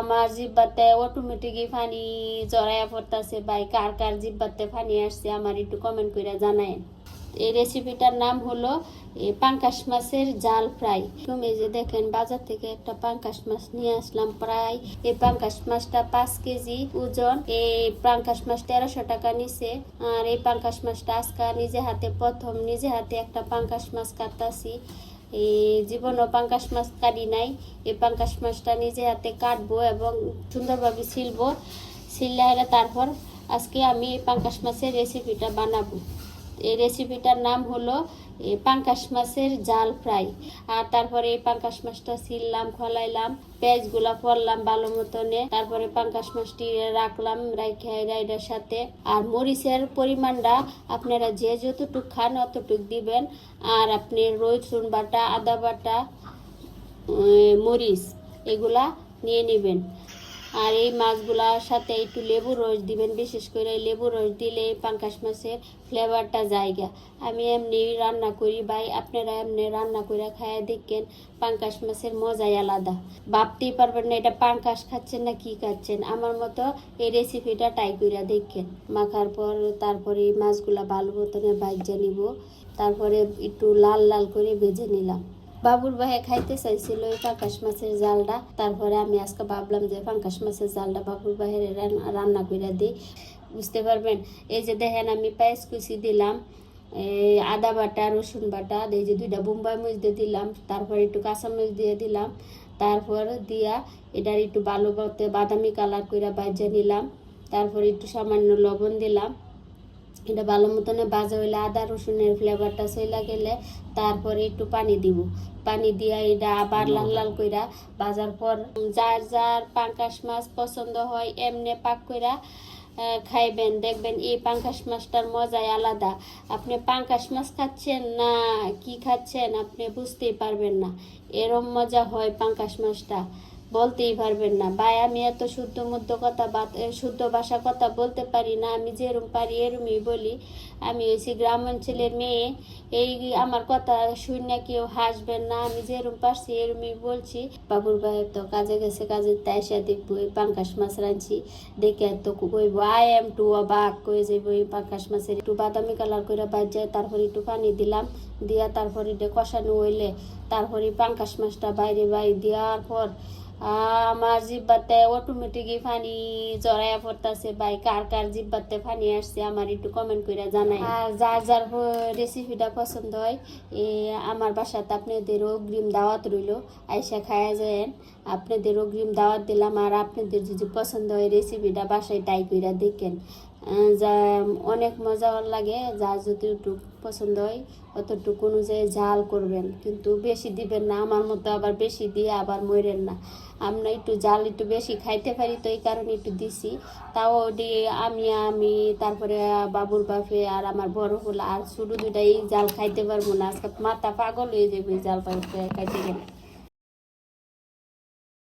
আমার জিব্বাতে অটোমেটিকই পানি জড়াইয়া পড়তাছে ভাই। কার কার জিব্বাতে পানি আসছে আমার একটু কমেন্ট করে জানায় এই রেসিপিটার নাম হলো পাঙ্কাশ মাছের জাল ফ্রাই। তুমি যে দেখেন, বাজার থেকে একটা পাঙ্কাশ মাছ নিয়ে আসলাম প্রায়। এই পাঙ্কাশ মাছটা পাঁচ কেজি ওজন। এই পাঙ্কাশ মাছ তেরোশো টাকা নিছে। আর এই পাঙ্কাশ মাছটা আজকা নিজে হাতে, প্রথম নিজে হাতে একটা পাঙ্কাশ মাছ কাটতাছি। জীবনও পাঙ্কাশ মাছ কাটি নাই। এই পাঙ্কাশ মাছটা নিজে হাতে কাটবো এবং সুন্দরভাবে ছিলবো। ছিললে তারপর আজকে আমি এই পাঙ্কাশ মাছের রেসিপিটা বানাবো। এই রেসিপিটার নাম হলো পাঙ্কাশ মাছের জাল ফ্রাই। আর তারপরে এই পাঙ্কাশ মাছটা ছিললাম খলাইলাম, পেঁয়াজগুলা পরলাম ভালো মতনে। তারপরে পাঙ্কাশ মাছটি রাখলাম রাইডার সাথে। আর মরিচের পরিমাণটা আপনারা যে যতটুক খান অতটুক দিবেন। আর আপনি রসুন বাটা, আদা বাটা মরিচ, এগুলা নিয়ে নেবেন। আর এই মাছগুলার সাথে একটু লেবু রস দিবেন, বিশেষ করে লেবু রস দিলে এই পাঙ্কাশ মাছের ফ্লেভারটা জায়গা। আমি এমনি রান্না করি ভাই, আপনারা এমনি রান্না করে খাইয়া দেখেন, পাঙ্কাশ মাছের মজাই আলাদা। ভাবতেই পারবেন না, এটা পাঙ্কাশ খাচ্ছেন না কি খাচ্ছেন? আমার মতো এই রেসিপিটা ট্রাই করে দেখেন। মাখার পর তারপরে এই মাছগুলা ভালো মতনে ভাজা নিব, তারপরে একটু লাল লাল করে ভেজে নিলাম। বাবুর ভাই খাইতে চাইছিল এই পাঙ্কাশ মাছের জালটা। তারপরে আমি আজকে ভাবলাম যে পাঙ্কাশ মাছের জালটা বাবুর ভাইয়ের রান্না করে দিই। বুঝতে পারবেন? এই যে দেখেন আমি পেঁয়াজ কুচি দিলাম, এই আদা বাটা, রসুন বাটা এই যে দুইটা বোম্বাই মরিচ দিয়ে দিলাম, তারপর একটু কাঁচামরিচ দিয়ে দিলাম, তারপর দিয়া এটার একটু ভালো বাদামি কালার করে বাজে নিলাম, তারপর একটু সামান্য লবণ দিলাম এটা ভালো মতনে ভাজা হইলে আদা, রসুনের ফ্লেভারটা চলে গেলে তারপরে একটু পানি দিব। পানি দিয়া এটা আবার লাল লাল কইরা ভাজার পর যার যার পাঙ্কাশ মাছ পছন্দ হয় এমনি পাক কইরা খাইবেন। দেখবেন এই পাঙ্কাশ মাছটার মজাই আলাদা। আপনি পাঙ্কাশ মাছ খাচ্ছেন না কি খাচ্ছেন আপনি বুঝতেই পারবেন না। এরম মজা হয় পাঙ্কাশ মাছটা। বলতেই পারবেন না। ভাই, আমি এত শুদ্ধ মধ্য কথা শুদ্ধ ভাষা কথা বলতে পারি না, আমি যেরম পারি এরমই বলি। আমি হয়েছি গ্রাম অঞ্চলের মেয়ে, এই আমার কথা শুনে কেউ হাসবেন না, আমি যেরম পারছি এরমই বলছি। বাবুর ভাই তো কাজে গেছে, কাজে তাই সে দেখব, এই পাঙ্কাশ মাছ রাঁধছি, দেখে তো কইব, আই এম টু অবাক কয়ে যাইব, এই পাঙ্কাশ মাছের একটু বাদামি কালার করে বাদ যায় তারপরে একটু পানি দিলাম, দিয়া তারপরে কষানো হইলে, তারপরে পাঙ্কাশ মাছটা বাইরে বাইরে দেওয়ার পর আমার জিব্বাতে অটোমেটিকই পানি জড়াইয়া পড়তেছে ভাই। কার কার জিব্বাতে পানি আসছে আমার একটু কমেন্ট করে জানাই। আর যার যার রেসিপিটা পছন্দ হয়, এ আমার বাসাতে আপনাদের অগ্রিম দাওয়াত রইল। আইসা খায়া যায় আপনাদের অগ্রিম দাওয়াত দিলাম আর আপনাদের যদি পছন্দ হয় রেসিপিটা বাসায় ট্রাই করে দেখেন। যা অনেক মজা লাগে যার যতটুকু পছন্দ হয়, অতটুকু অনুযায়ী ঝাল করবেন। কিন্তু বেশি দিবেন না, আমার মতো আবার বেশি দিয়ে আবার মরেন না। আমরা একটু জাল একটু বেশি খাইতে পারি তো এই কারণে একটু দিছি। তাও ওটি আমি আমি, তারপরে বাবুর বাপে আর আমার বড় হল আর ছোটো দুটাই জাল খাইতে পারব না। আজকে মাথা পাগল হয়ে যাবে জাল পাইতে খাইতে গেলে।